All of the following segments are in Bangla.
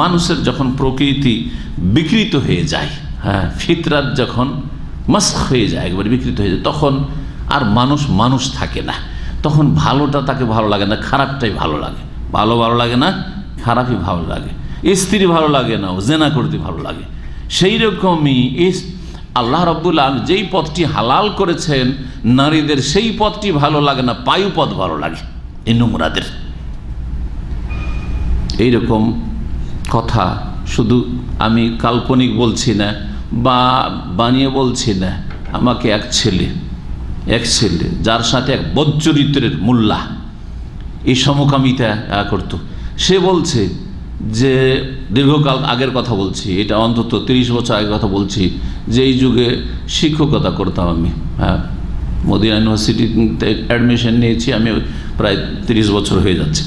মানুষের যখন প্রকৃতি বিকৃত হয়ে যায় হ্যাঁ ফিতরাত যখন মাস্ক হয়ে যায়, একবার বিকৃত হয়ে যায়, তখন আর মানুষ মানুষ থাকে না। তখন ভালোটা তাকে ভালো লাগে না, খারাপটাই ভালো লাগে। ভালো ভালো লাগে না, খারাপই ভালো লাগে। স্ত্রী ভালো লাগে না, ও জেনা করতে ভালো লাগে। সেই রকমই আল্লাহ রব্বুল্লাহ যেই পথটি হালাল করেছেন, নারীদের সেই পথটি ভালো লাগে না পায়ু পথ ভালো লাগে, এই নোংরাদের। এইরকম কথা, শুধু আমি কাল্পনিক বলছি না, বা বানিয়ে বলছি না, আমাকে এক ছেলে এক ছেলে, যার সাথে এক বজ্চরিত্রের মোল্লা, এই সমকামিতা করত। সে বলছে যে, দীর্ঘকাল আগের কথা বলছি, এটা অন্তত তিরিশ বছর আগের কথা বলছি, যে এই যুগে শিক্ষকতা করতাম আমি। হ্যাঁ মদিনা ইউনিভার্সিটিতে অ্যাডমিশন নিয়েছি, আমি প্রায় তিরিশ বছর হয়ে যাচ্ছে।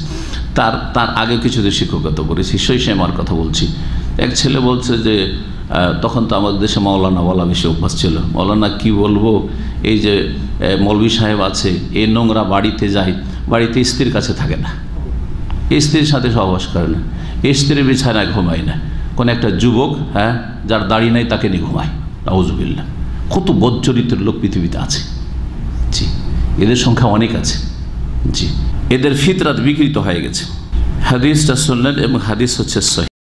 তার তার আগে কিছুদিন শিক্ষকতা করেছি আমার কথা বলছি। এক ছেলে বলছে যে তখন তো আমাদের দেশে মৌলানা বলা বেশি অভ্যাস ছিল। মৌলানা কি বলব? এই যে মৌলবী সাহেব আছে এই নোংরা বাড়িতে যায়, বাড়িতে স্ত্রীর কাছে থাকে না। স্ত্রীর সাথে সহবাস করে না। স্ত্রীর বিছানায় ঘুমায় না। কোনো একটা যুবক হ্যাঁ যার দাড়ি নাই তাকে নিয়ে ঘুমায়। নাউজুবিল্লা কত বজ্জরিতের লোক পৃথিবীতে আছে। জি, এদের সংখ্যা অনেক আছে। জি। এদের ফিতরাত বিকৃত হয়ে গেছে। হাদিসটা শুনলেন এবং হাদিস হচ্ছে সহি।